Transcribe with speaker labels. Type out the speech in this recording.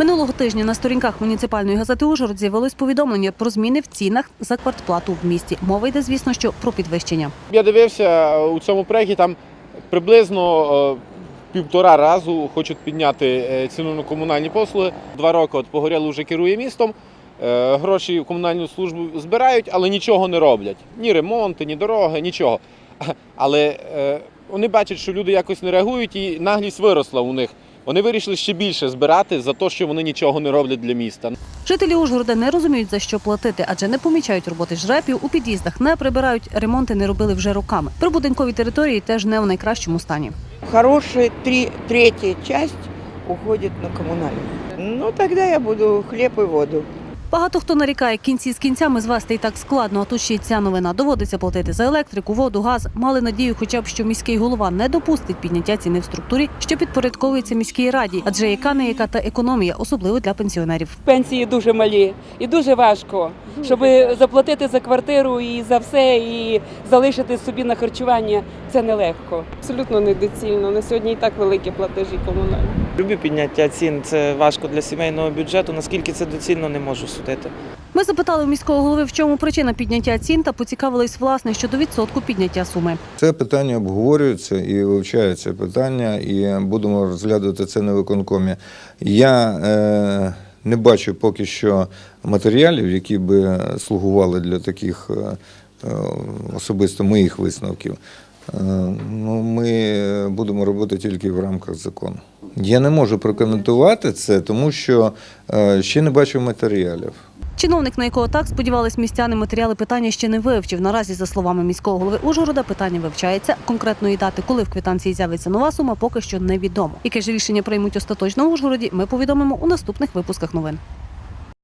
Speaker 1: Минулого тижня на сторінках муніципальної газети Ужгород з'явилось повідомлення про зміни в цінах за квартплату в місті. Мова йде, звісно, що про підвищення.
Speaker 2: Я дивився у цьому проєкті, там приблизно е, півтора разу хочуть підняти е, ціну на комунальні послуги. Два роки от Погорєл вже керує містом. е, Гроші в комунальну службу збирають, але нічого не роблять. Ні ремонти, ні дороги, нічого. Але е, вони бачать, що люди якось не реагують, і наглість виросла у них. Вони вирішили ще більше збирати за те, що вони нічого не роблять для міста.
Speaker 1: Жителі Ужгорода не розуміють за що платити, адже не помічають роботи жрепів, у під'їздах не прибирають, ремонти не робили вже роками. Прибудинкові території теж не в найкращому стані.
Speaker 3: Хороша три, третья часть уходит на коммунальные. Ну, тоді я буду хліб і воду.
Speaker 1: Багато хто нарікає кінці з кінцями звести і так складно. А тут ще й ця новина. Доводиться платити за електрику, воду, газ. Мали надію, хоча б що міський голова не допустить підняття ціни в структурі, що підпорядковується міській раді, адже яка не яка та економія, особливо для пенсіонерів.
Speaker 4: пенсії дуже малі і дуже важко, щоб заплатити за квартиру і за все, і залишити собі на харчування. Це нелегко.
Speaker 5: Абсолютно недоцільно. На сьогодні і так великі платежі комунальні.
Speaker 6: Любі підняття цін це важко для сімейного бюджету. Наскільки це доцільно, не можу судити.
Speaker 1: Ми запитали у міського голови, в чому причина підняття цін, та поцікавились власне щодо відсотку підняття суми.
Speaker 7: Це питання обговорюється і вивчається питання, і будемо розглядати це на виконкомі. Я е, не бачу поки що матеріалів, які би слугували для таких е, е, особисто моїх висновків. Е, ну, ми будемо робити тільки в рамках закону. Я не можу прокоментувати це, тому що е, ще не бачу матеріалів.
Speaker 1: Чиновник, на якого так сподівались містяни, матеріали питання ще не вивчив. Наразі, за словами міського голови Ужгорода, питання вивчається. Конкретної дати, коли в квитанції з'явиться нова сума, поки що невідомо. Яке ж рішення приймуть остаточно в Ужгороді, ми повідомимо у наступних випусках новин.